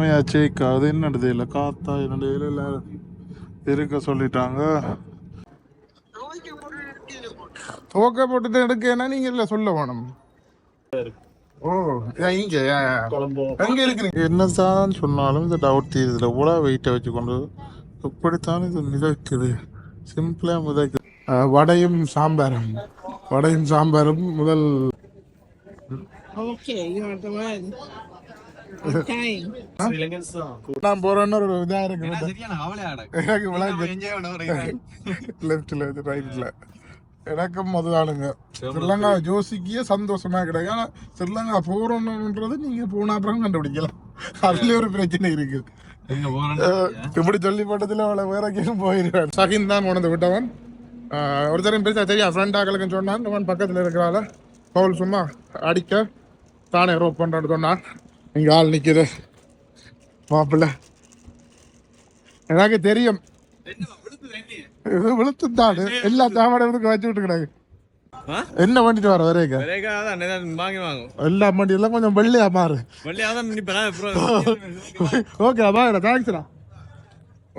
உண்மையாச்சேக்கா அது என்னது இல்லை காத்தா என்னடையில இல்லை இருக்க சொல்லிட்டாங்க. ஓகே போட்டுட்டு எடுக்கேன்னா நீங்க இல்ல சொல்ல வேணும். ஓ ஏன் இங்க எங்க இருக்கிறீங்க? என்னதான் சொன்னாலும் இந்த டவுட் தீருதுல. கூட வெயிட்டை வச்சு கொண்டு இப்படித்தான் இது மிதக்குது. சிம்பிளா மிதக்குது. வடையும் சாம்பாரும். வடையும் சாம்பாரும் முதல். ஓகே நான் போறேன்னு ஒரு இதா இருக்கு. லெஃப்ட்ல ரைட்ல எனக்கும் அதுதானுங்க ஸ்ரீலங்கா ஜோசிக்கே சந்தோஷமா கிடையாது ஆனா ஸ்ரீலங்கா போறோம்ன்றது நீங்க போன அப்புறம் கண்டுபிடிக்கலாம். அதுல ஒரு பிரச்சனை இருக்கு. இப்படி சொல்லி போட்டதுல அவளை வேற கேம் போயிருவேன் சகின் தான் உணர்ந்து விட்டவன். அஹ், ஒரு தரம் பேச தெரியும் ஃப்ரெண்ட் ஆக்களுக்கு சொன்னான். அவன் பக்கத்துல இருக்கிறாள். பவுல் சும்மா அடிக்க. தானே ரோப் பண்றான்னு சொன்னான். இங்க ஆள் நிக்குது. மாப்பிள்ள. எனக்கு தெரியும். இது விழுத்துத்தாடு எல்லா சாமானுக்கும் வச்சு விட்டுக்கிறாங்க என்ன பண்ணிட்டு வர வரைக்கும் எல்லா மண்டி எல்லாம் கொஞ்சம் வெள்ளையா மாறு. ஓகே அதான் தேங்க்ஸ்டா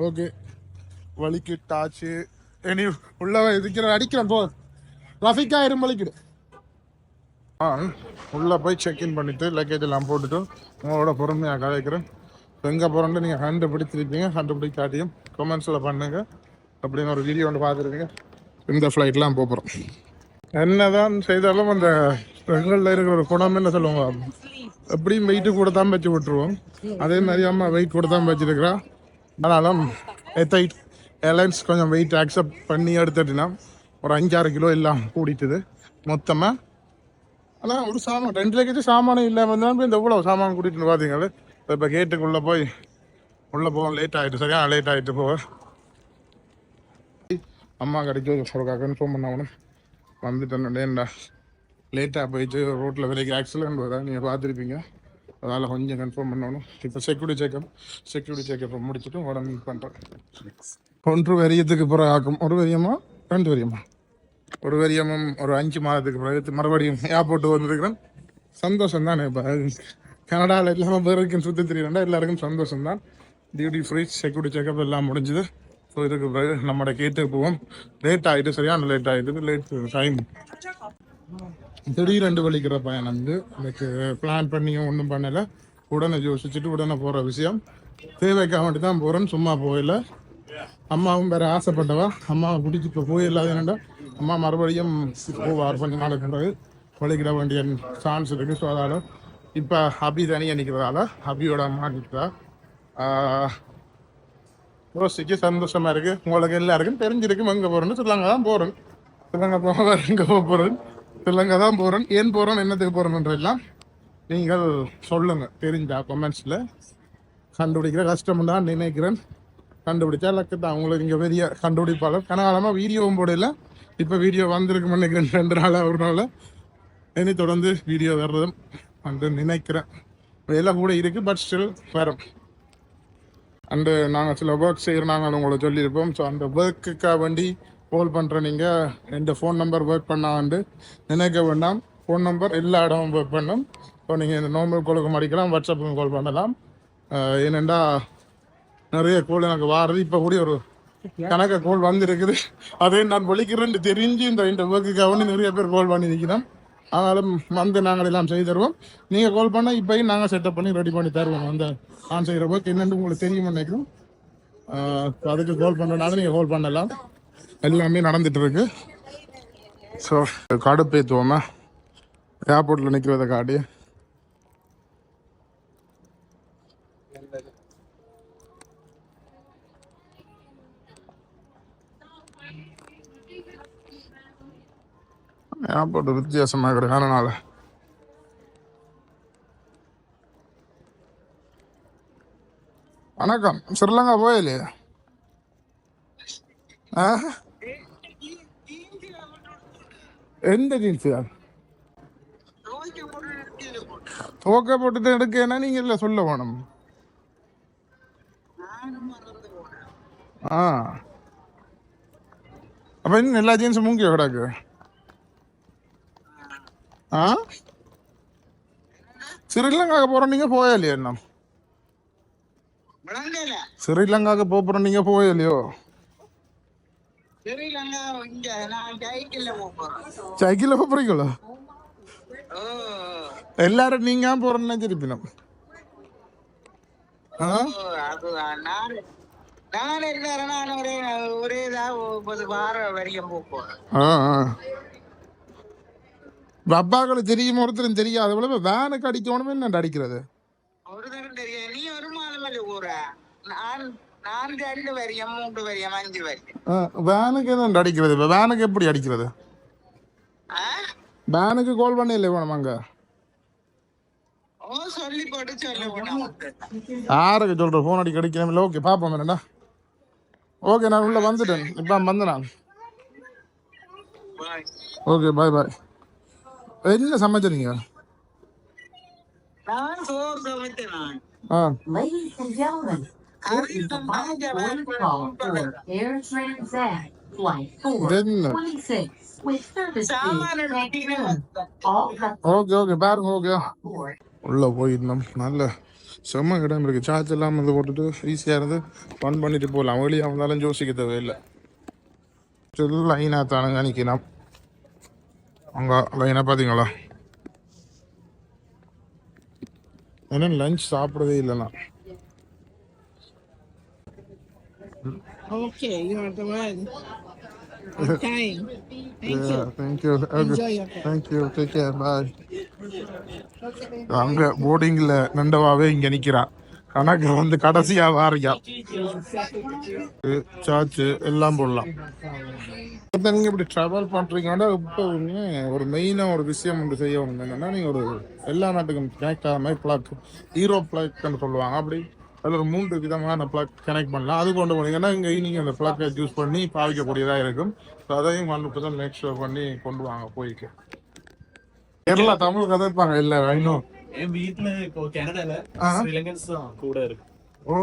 ஓகே. வலிக்கிட்டாச்சு. இனி உள்ள இருக்கிற அடிக்கிறேன் போ. ரஃபிக்கா இரும்பலிக்கிடு ஆ உள்ளே போய் செக்இன் பண்ணிவிட்டு லக்கேஜ் எல்லாம் போட்டுட்டு உங்களோட பொறுமையாக கதைக்கிறேன். எங்கே போகிறோன்னு நீங்கள் கண்டுபிடிச்சிருப்பீங்க கண்டுபிடிக்காட்டியும் கமெண்ட்ஸில் பண்ணுங்க. அப்படின்னு ஒரு வீடியோ ஒன்று பார்த்துருப்பீங்க. இந்த ஃப்ளைட்லாம் போகிறோம் என்னதான் செய்தாலும் அந்த பெண்களில் இருக்கிற ஒரு குணம் என்ன சொல்லுவாங்க? எப்படியும் வெயிட்டு கூட தான் வச்சு விட்டுருவோம். அதே மாதிரி அம்மா வெயிட் கூட தான் வச்சுருக்கிறா. ஆனாலும் எத்தைட் ஏர்லைன்ஸ் கொஞ்சம் வெயிட் அக்செப்ட் பண்ணி எடுத்துட்டுனா ஒரு அஞ்சாறு கிலோ எல்லாம் கூடிட்டுது. மொத்தமாக ஆனால் ஒரு சாமான் ரெண்டு லட்சத்து சாமானும் இல்லாமல் தான் இந்த இவ்வளோ சாமான் கூட்டிட்டு பார்த்தீங்களே இப்போ கேட்டுக்குள்ளே போய் உள்ளே போக லேட் ஆகிட்டு சரியா? லேட் ஆகிட்டு போக அம்மா கடைக்கு ஒரு கன்ஃபார்ம் பண்ணவனும் வந்துட்டேன்டா லேட்டாக போயிட்டு ரோட்டில் வரைக்கும் ஆக்சிடென்ட் வரா நீங்கள் பார்த்துருப்பீங்க. அதனால் கொஞ்சம் கன்ஃபார்ம் பண்ணணும் இப்போ செக்யூரிட்டி செக்அப் செக்யூரிட்டி செக்அப்பை முடிச்சுட்டு உடனே பண்ணுறேன் ஒன்று வரியத்துக்கு பிறகு ஆக்கும். ஒரு வரியமா ரெண்டு வரியமா ஒரு வரியமும் ஒரு அஞ்சு மாதத்துக்கு பிறகு மறுபடியும் ஏர்போர்ட் வந்திருக்கிறேன் சந்தோஷம் தான் இப்போ கனடாவில் இல்லாமல் பேருக்கும் சுற்றி தெரியலண்டா எல்லாருக்கும் சந்தோஷம் தான் டியூட்டி ஃப்ரீ செக்யூரிட்டி செக்அப் எல்லாம் முடிஞ்சுது. ஸோ இதுக்கு பிறகு நம்மளோட கேட்டு போவோம். லேட் ஆகிட்டு சரியான லேட் ஆகிட்டு லேட் டைம் திடீரெண்டு வலிக்கிற பயணம் வந்து எனக்கு பிளான் பண்ணியும் ஒன்றும் பண்ணலை. உடனே யோசிச்சுட்டு உடனே போகிற விஷயம். தேவைக்காக வேண்டி தான் போகிறேன் சும்மா போயில அம்மாவும் வேற ஆசைப்பட்டவா? அம்மாவை பிடிச்சி இப்போ போயிடலாது என்னடா அம்மா மறுபடியும் போவார் கொஞ்ச நாளுக்கு பிறகு வலிக்கிட வேண்டிய சான்ஸ் இருக்குது ஸோ அதால் இப்போ அபி தனியாக நிற்கிறதால அபியோட அம்மா நிற்கிறா யோசிச்சு சந்தோஷமாக இருக்குது உங்களுக்கு எல்லாருக்கும் தெரிஞ்சிருக்கும் எங்கே போகிறேன்னு சொல்லுங்க தான் போகிறேன் சொல்லுங்க போக எங்கே போக போகிறேன் சொல்லுங்க தான் போகிறேன் ஏன் போகிறேன் என்னத்துக்கு போகிறேன்றெல்லாம் நீங்கள் சொல்லுங்கள் தெரிஞ்சா கமெண்ட்ஸில் கண்டுபிடிக்கிற கஷ்டம் தான் நினைக்கிறேன். கண்டுபிடிச்சா லக்கு தான். அவங்களுக்கு இங்கே பெரிய கண்டுபிடிப்பாளர். கனகாலமாக வீடியோவும் போடல. இப்போ வீடியோ வந்திருக்கு நினைக்கிறேன் ரெண்டு நாளாக ஒரு நாள். இனி தொடர்ந்து வீடியோ வர்றதும் வந்து நினைக்கிறேன். வேலை கூட இருக்குது பட் ஸ்டில் வரும். அண்டு நாங்கள் சில ஒர்க் செய்கிறோம் நாங்கள் உங்களை சொல்லியிருப்போம். ஸோ அந்த ஒர்க்குக்காக வேண்டி கால் பண்ணுற நீங்கள் எந்த ஃபோன் நம்பர் ஒர்க் பண்ணாண்டு நினைக்க வேண்டாம். ஃபோன் நம்பர் எல்லா இடமும் ஒர்க் பண்ணும். ஸோ நீங்கள் இந்த நோம்பல் கோலுக்கு அடிக்கலாம் வாட்ஸ்அப்புக்கும் கால் பண்ணலாம். ஏனெண்டா நிறைய கோல் எனக்கு வாரது. இப்போ கூட ஒரு கணக்க கோல் வந்திருக்குது. அதே நான் ஒழிக்கிறேன்னு தெரிஞ்சு இந்த இந்த ஒர்க்குக்காக நிறைய பேர் கோல் பண்ணி நிற்கிறோம் ஆனாலும் வந்து நாங்கள் எல்லாம் செய்து தருவோம். நீங்கள் கோல் பண்ணால் இப்போயும் நாங்கள் செட்டப் பண்ணி ரெடி பண்ணி தருவோம். அந்த நான் செய்கிற ஒர்க் என்னென்னு உங்களுக்கு தெரியும் நினைக்கிறோம். அதுக்கு கோல் பண்ணுறனால நீங்கள் கோல் பண்ணலாம். எல்லாமே நடந்துட்டு இருக்கு. ஸோ கடுப்பேற்றுவோமா ஏர்போர்ட்டில் நிற்கிறத காட்டி. ஏர்போர்ட் வித்தியாசமாக இருக்கு அதனால வணக்கம் ஸ்ரீலங்கா போயிலே எந்த ஜீன்ஸ் ஓகே போட்டுட்டு எடுக்கன்னா நீங்க இல்ல சொல்ல வேணும் ஆ அப்ப இன்னும் எல்லா ஜீன்ஸும் மூங்கி கிடக்கு ஆ ஸ்ரீலங்காக்கு போறோம் நீங்க போயா இல்லையா என்ன நீங்கள் போகலையோ ஸ்ரீலங்கா இங்க நான் சைக்கிள்ல ஓ எல்லாரும் நீங்கள் போகிறேன்னு நினச்சிருப்பினோம் ஆ நான் நான் நான் ஒரே ஒரே இதா ஒரு வார வரைக்கும் ஆ அப்பாக்களை தெரியும் ஒருத்தரும் தெரியாது. போல வேனுக்கு அடிக்கணுமே என்ன அடிக்கிறது? ஒரு தரம் தெரியும் நீ ஒரு மாதம் போற. நான் நான் ரெண்டு வரியம் மூன்று வரியம் அஞ்சு வரியம். வேனுக்கு என்ன அடிக்கிறது? இப்போ வேனுக்கு எப்படி அடிக்கிறது? வேனுக்கு கால் பண்ணி இல்லை வேணும் அங்கே? சொல்லி போட்டு சொல்லி போட்டு யாருக்கு சொல்கிற ஃபோன் அடிக்க இல்லை ஓகே பார்ப்போம் என்னடா. ஓகே நான் உள்ளே வந்துட்டேன் இப்போ வந்து நான் ஓகே பாய் பாய் என்ன சமைச்சீங்க ஆ Ladies and gentlemen, கறி this is the சமைச்ச final boarding call for Air Transat Flight என்ன 426 with service to சாமான Cancun. All ஓகே ஓகே பாருங்க ஓகே. உள்ளே போயிடணும் நல்ல செம்ம இடம் இருக்குது சார்ஜ் எல்லாம் வந்து போட்டுட்டு ஈஸியாக இருந்து ஃபன் பண்ணிட்டு போகலாம் வெளியே வந்தாலும் யோசிக்க தேவையில்லை. லைனாக தானுங்க நிற்கலாம் அங்கே லைனாக பார்த்தீங்களா ஏன்னா லஞ்ச் சாப்பிடவே இல்லைண்ணா Okay, you are the one. Thank you. Enjoy your day. Thank you take care bye அங்கே போர்டிங்கில் நண்டவாவே இங்கே நிற்கிறா கணக்கு வந்து கடைசியாக வாரியா. சார்ஜ் எல்லாம் போடலாம். இப்போ நீங்கள் இப்படி ட்ராவல் பண்ணுறீங்கன்னா இப்போ ஒரு மெயினாக ஒரு விஷயம் ஒன்று செய்ய ஒன்று என்னென்னா நீங்கள் ஒரு எல்லா நாட்டுக்கும் கனெக்ட் ஆகிற மாதிரி பிளாக் ஹீரோ பிளாக்னு சொல்லுவாங்க. அப்படி அதில் ஒரு மூன்று விதமான பிளாக் கனெக்ட் பண்ணலாம். அது கொண்டு போனீங்கன்னா இங்கே நீங்கள் அந்த பிளாக்கை யூஸ் பண்ணி பாவிக்கக்கூடியதாக இருக்கும். ஸோ அதையும் ஒன்று தான் மேக் பண்ணி கொண்டு வாங்க போய்க்கு கேரளா தமிழ் கதைப்பாங்க இல்லை இன்னும் என் வீட்டுல இப்போ கனடால. ஸ்ரீலங்கன்ஸ் தான் கூட இருக்கு. ஓ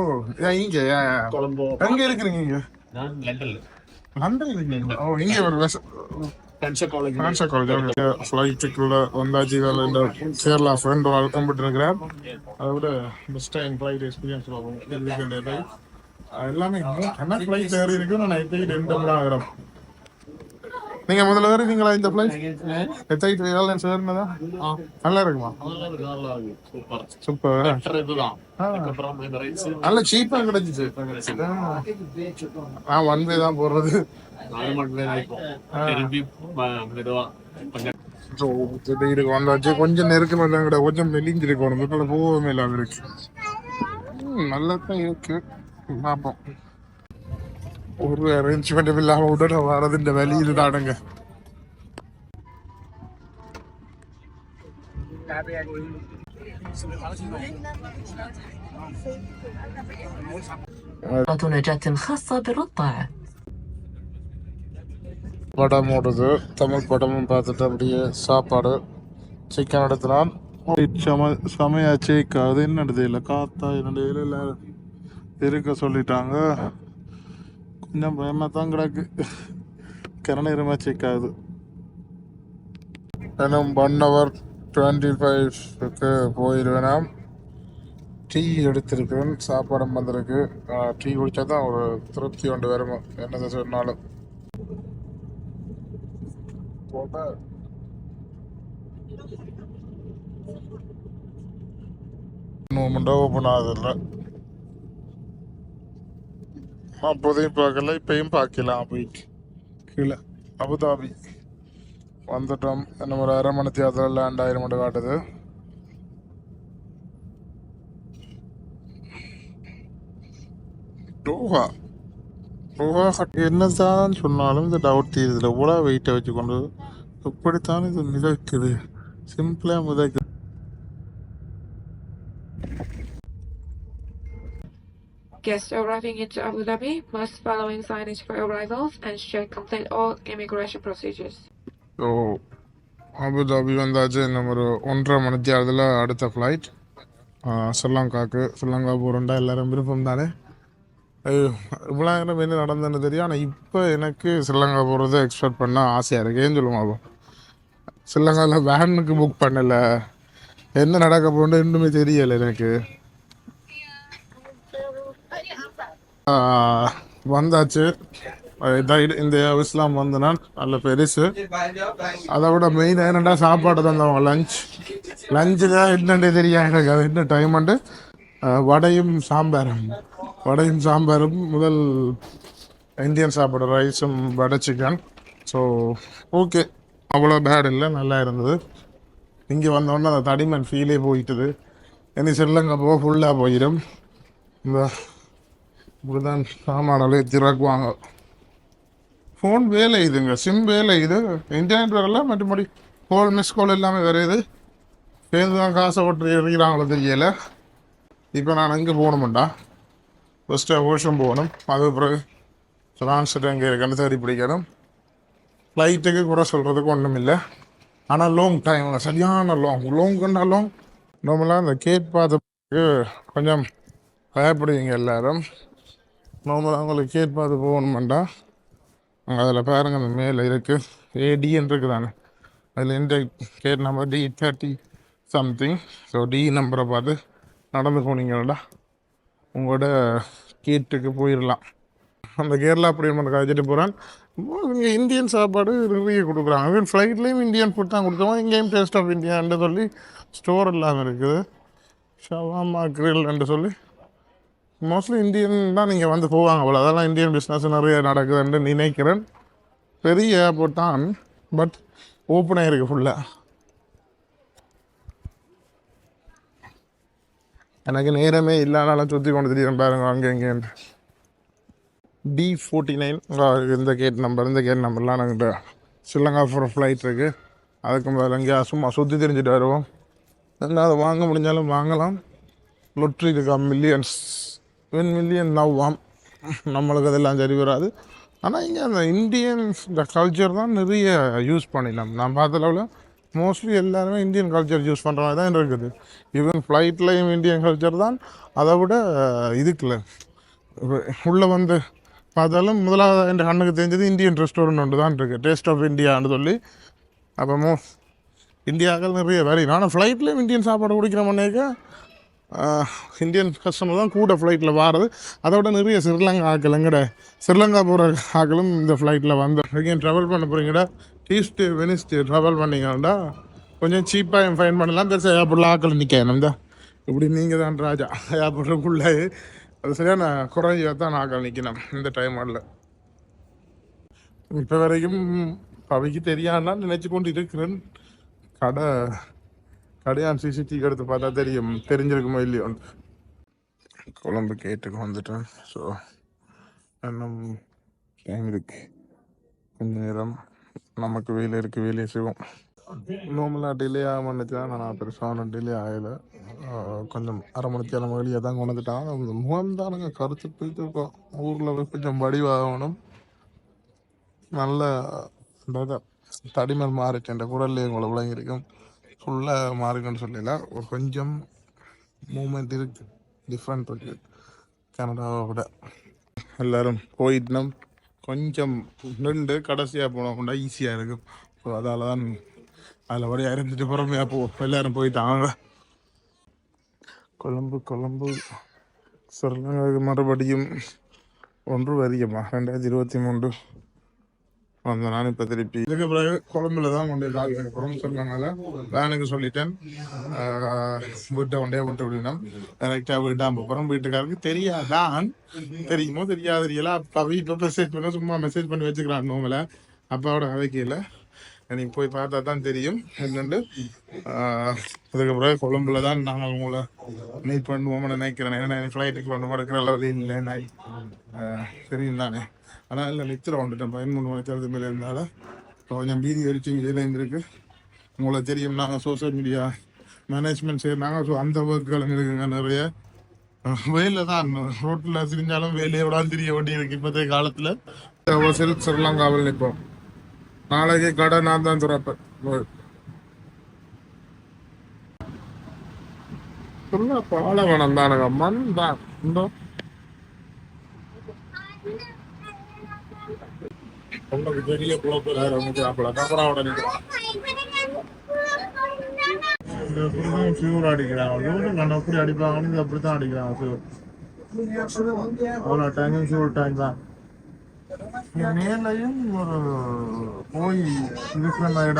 இங்கே கொலம்போ. எங்கே இருக்கிறீங்க இங்கே? நான் லண்டன்ல. லண்டன் இருக்கீங்க ஓ இங்கே ஒரு ஃப்ளைட்டுக்குள்ள வந்தாச்சு இந்த கேரளா ஃப்ரெண்ட் வெல்கம் பண்ணிருக்கிறார் அதை விட பெஸ்ட் டைம் ஃப்ளைட் எக்ஸ்பீரியன்ஸ் எல்லாமே என்ன ஃப்ளைட் ஏறி இருக்கு நான் எத்தைக்கு ரெண்டு மணி நீங்க முதல்ல ஏறிங்களா இந்த ஃப்ளைட் எத்தைக்கு ஏர்லைன்ஸ் ஏறினதா நல்லா இருக்குமா? இருக்கு சூப்பர் நல்ல சீப்பா கிடைச்சிச்சு. நான் ஒன் வே தான் போடுறது திடீருக்கு வந்தாச்சு கொஞ்சம் நெருக்கம் எல்லாம் கூட கொஞ்சம் மெலிஞ்சிருக்கணும் இப்போ போகவே இல்லாம இருக்கு நல்லா தான் இருக்கு. பார்ப்போம். ஒரு அரேஞ்ச்மெண்ட் இல்லாம உடனே வரது இந்த வழி இதுதானுங்க نجاة خاصة بالرضع படம் ஓடுது தமிழ் படமும் பார்த்துட்டு அப்படியே சாப்பாடு சிக்கன் எடுத்துனான் செம செமையாச்சு அது என்னது இல்லை காத்தா என்னது இல்லை இருக்க சொல்லிட்டாங்க இன்னும் பயமாக தான் கிடக்கு. கரண்டிருமே செக் ஆகுது இன்னும் ஒன் ஹவர் டுவெண்ட்டி ஃபைவ்க்கு போயிடுவேனாம் டீ எடுத்திருக்கேன் சாப்பாடும் வந்திருக்கு. டீ குடித்தா தான் ஒரு திருப்தி கொண்டு வரும் என்னதை சொன்னாலும். போட்டா மூமெண்டா ஓப்பன் ஆகுதில்ல அப்போதையும் பார்க்கல இப்பயும் பார்க்கலாம் போயிட்டு. கீழே அபுதாபி. வந்துட்டோம். இன்னும் ஒரு அரை மணி தேர்தல் லேண்ட் ஆயிரம் மட்டும் காட்டுது. டோஹா. டோஹா என்னதான் சொன்னாலும் இந்த டவுட் தீருதுல. இவ்வளோ வெயிட்டை வச்சு கொண்டு இப்படித்தான் இது மிதக்குது. சிம்பிளாக மிதக்குது. Guests arriving into Abu Dhabi. Must following signage for arrivals and should complete all immigration procedures. So Abu Dhabi வந்தாச்சு நம்ம ஒரு ஒன்றரை மணி அடுத்த ஃப்ளைட் ஸ்ரீலங்காக்கு ஸ்ரீலங்கா போகிறோண்டா எல்லாரும் விருப்பம் தானே? இவ்வளோ நேரம் என்ன நடந்ததுன்னு தெரியும். ஆனால் இப்போ எனக்கு ஸ்ரீலங்கா போகிறத எக்ஸ்பெக்ட் பண்ண ஆசையாக இருக்கேன்னு ஏன் அப்போ? ஸ்ரீலங்காவில் வேனுக்கு புக் பண்ணலை. என்ன நடக்க போகணுன்னு இன்னுமே தெரியலை எனக்கு. வந்தாச்சு. இந்த இஸ்லாம் வந்து நல்ல பெருசு. அதை விட மெயின் என்னென்னா சாப்பாடு தந்தவங்க லஞ்ச் லஞ்சு தான் என்னன்னு தெரியாது எனக்கு? அது என்ன டைம் வடையும் சாம்பாரும். வடையும் சாம்பாரும் முதல் இந்தியன் சாப்பாடு ரைஸும் வடை சிக்கன் ஸோ ஓகே அவ்வளோ பேட் இல்லை நல்லா இருந்தது. இங்கே வந்தோடனே அந்த தடிமன் ஃபீலே போயிட்டுது. இனி செல்லங்க போக ஃபுல்லாக போயிடும் இந்த இப்படிதான் சாமானெல்லாம் திறக்குவாங்க ஃபோன் வேலை இதுங்க. சிம் வேலை இது. இன்டர்நெட் வரல மற்றபடி கால் மிஸ் கால் எல்லாமே வரையுது சேர்ந்து தான் காசை ஓட்டு இறங்கிறாங்களோ தெரியல. இப்போ நான் எங்கே போகணுமெண்டா ஃபஸ்ட்டு ஓஷம் போகணும். அது பிறகு ட்ரான்ஸ்ஃபர் எங்கே இருக்குன்னு தேடி பிடிக்கணும். ஃப்ளைட்டுக்கு கூட சொல்கிறதுக்கு ஒன்றும் இல்லை. ஆனால் லாங் டைம் சரியான லாங் லாங்குன்னா லாங் நம்மளாம் அந்த கேட் பார்த்து கொஞ்சம் பயப்படுவீங்க எல்லாரும். நார்மலாக உங்களுக்கு கேட் பார்த்து போகணுமெண்டா. அங்கே அதில் பாருங்கள் அந்த மேலே இருக்குது ஏடின்னு இருக்குதானே அதில் இந்த gate number T thirty something so T நம்பரை பார்த்து நடந்து போனீங்கன்னா உங்களோட கேட்டுக்கு போயிடலாம் அந்த கேரளா அப்படின்னு கழிச்சிட்டு போகிறான் இங்கே இந்தியன் சாப்பாடு நிறைய கொடுக்குறாங்க ஈவன் ஃப்ளைட்லேயும் இந்தியன் ஃபுட் தான் கொடுத்தோம் இங்கேயும் டேஸ்ட் ஆஃப் இந்தியான்னு சொல்லி ஸ்டோர் இல்லாமல் இருக்குது. ஷவாமா கிரில் என்று சொல்லி மோஸ்ட்லி இந்தியன் தான் நீங்கள் வந்து போவாங்க அவ்வளோ அதெல்லாம் இந்தியன் பிஸ்னஸ் நிறைய நடக்குதுன்னு நினைக்கிறேன். பெரிய ஏர்போர்ட் தான் பட் ஓப்பன் ஆகிருக்கு ஃபுல்லாக எனக்கு நேரமே இல்லாதனால சுற்றி கொண்டு தெரியும் பாருங்க அங்கே இங்கேன்ட்டு டி ஃபோர்ட்டி நைன் இந்த கேட் நம்பர் இந்த கேட் நம்பர்லாம் நாங்கள் ஸ்ரீலங்கா ஃபோர் ஃப்ளைட் இருக்குது அதுக்கு மேலே இங்கே சும்மா சுற்றி தெரிஞ்சுட்டு வருவோம். என்ன அதை வாங்க முடிஞ்சாலும் வாங்கலாம். லொட்ரி இருக்கா மில்லியன்ஸ் ஒன் மில்லியன் நவ்வாம் நம்மளுக்கு அதெல்லாம் சரி வராது. ஆனால் இங்கே அந்த இந்தியன்ஸ் இந்த கல்ச்சர் தான் நிறைய யூஸ் பண்ணிடலாம். நான் பார்த்த அளவில் மோஸ்ட்லி எல்லாருமே இந்தியன் கல்ச்சர் யூஸ் பண்ணுற மாதிரி தான் இருக்குது. ஈவன் ஃப்ளைட்லேயும் இந்தியன் கல்ச்சர் தான். அதை விட இதுக்குல. உள்ளே வந்து பார்த்தாலும் முதலாவது என் கண்ணுக்கு தெரிஞ்சது இந்தியன் ரெஸ்டாரண்ட் ஒன்று தான் இருக்குது டேஸ்ட் ஆஃப் இந்தியான்னு சொல்லி. அப்போ மோ இந்தியாக்கள் நிறைய வேலை ஆனால் ஃப்ளைட்லேயும் இந்தியன் சாப்பாடு குடிக்கிற மண்ணேக்க இந்தியன் கஸ்டமர் தான் கூட ஃப்ளைட்டில் வாரது. அதோட நிறைய ஸ்ரீலங்கா ஆக்கள் எங்கட ஸ்ரீலங்கா போகிற ஆக்களும் இந்த ஃப்ளைட்டில் வந்து. எங்கேயும் ட்ராவல் பண்ண போகிறீங்கடா டியூஸ்டே வெனிஸ்டே ட்ராவல் பண்ணிங்கடா கொஞ்சம் சீப்பாக ஃபைன் பண்ணலாம் பெருசாக ஏர்போர்ட்டில் ஆக்கள் நிற்கணும் இந்த இப்படி நீங்கள் தான் ராஜா ஏர்போர்ட்டுக்குள்ளே அது சரியான குறைஞ்சி தான் ஆக்கள் நிற்கணும் இந்த டைமில் இப்போ வரைக்கும் பவிக்கு தெரியாதுன்னா நினச்சி கொண்டு இருக்கிறேன். கடை கடையான் சிசிடிவி எடுத்து பார்த்தா தெரியும். தெரிஞ்சிருக்குமோ இல்லையோ. கொழம்பு கேட்டுக்கு வந்துட்டேன். ஸோ இன்னும் டைம் இருக்கு. கொஞ்ச நேரம். நமக்கு வேலை இருக்கு வேலையை செய்வோம். நார்மலாக டிலே ஆக தான் நான் பெருசாக டிலே ஆகலை. கொஞ்சம் அரை மணிக்கு நம்ம வெளியே தான் கொண்டுட்டான் அந்த முகம் தானுங்க. கருத்து போயிட்டு இருக்கோம் ஊரில் கொஞ்சம் வடிவாகணும். நல்ல தடிமல் மாறிட்டு என்ற குரல்ல உங்களை விளங்கியிருக்கும் ஃபுல்லாக மாறுங்கன்னு சொல்லல. ஒரு கொஞ்சம் மூமெண்ட் இருக்கு. டிஃப்ரெண்ட் இருக்கு. கனடாவை விட. எல்லாரும் போயிட்டோம் கொஞ்சம் நின்று கடைசியாக போனோம்னா ஈஸியாக இருக்கும். ஸோ அதால் தான் அதில் வரையா இறந்துட்டு புறமையாக போ எல்லாரும் போயிட்டாங்க கொழம்பு கொழம்பு. சொல்லுங்க மறுபடியும் ஒன்று வரியம்மா ரெண்டாயிரத்தி இருபத்தி மூன்று. வந்த நான் இப்போ திருப்பி. இதுக்கு பிறகு கொழம்புல தான் கொண்டு கால் குழம்பு சொன்னதுனால வேனுக்கு சொல்லிட்டேன். வீட்டை கொண்டே விட்டு விடணும். கரெக்டாக விடாம போகிறோம் வீட்டுக்காரருக்கு தெரியாதான். தெரியுமோ தெரியாது தெரியல. அப்பாவே வீட்டில் மெசேஜ் பண்ண சும்மா மெசேஜ் பண்ணி வச்சுக்கிறான் நோங்களை அப்பாவோட கதைக்கையில் எனக்கு போய் பார்த்தா தான் தெரியும். என்னண்டு ஆஹ் கொழும்புல பிறகு கொழம்புல தான் நாங்கள் உங்களை மீட் பண்ணுவோம்னு நினைக்கிறேன். ஏன்னா ஃப்ளைட்டுக்கு பண்ண இருக்கிற அளவில் இல்லை நாய் தெரியும் தானே. ஆனால் இல்லை நித்திர வந்துட்டேன் பதிமூணு மணி தேர்தல் மேலே இருந்தால கொஞ்சம் பீதி அடிச்சு இதில் இருந்திருக்கு. உங்களை தெரியும் நாங்கள் சோசியல் மீடியா மேனேஜ்மெண்ட் செய்யறாங்க ஸோ அந்த ஒர்க்குகள் இருக்குங்க நிறைய. வெயிலில் தான். ரோட்டில் திரிஞ்சாலும் வேலையை விட தெரிய வேண்டி இருக்கு. இப்போதைய காலத்தில் சில் ஸ்ரீலங்காவில் நிற்போம். நாளைக்கு கடை நான் தான் துறப்பேன். சொல்ல பாலவனம் தானுங்க மண் தான். நமக்கு பெரிய குழப்பம் வேற ஒன்று அப்பல கபராவோட நிற்கிறான் இந்த அப்படிதான் ஃபியூர் அடிக்கிறாங்க லூடு கண்ண அப்படி அடிப்பாங்கன்னு இது அப்படித்தான் அடிக்கிறாங்க ஃபியூர் அவ்வளோ டேங்கும் ஷூட் டேங்க் தான் மேலையும் ஒரு போய் இருக்கிற இடம்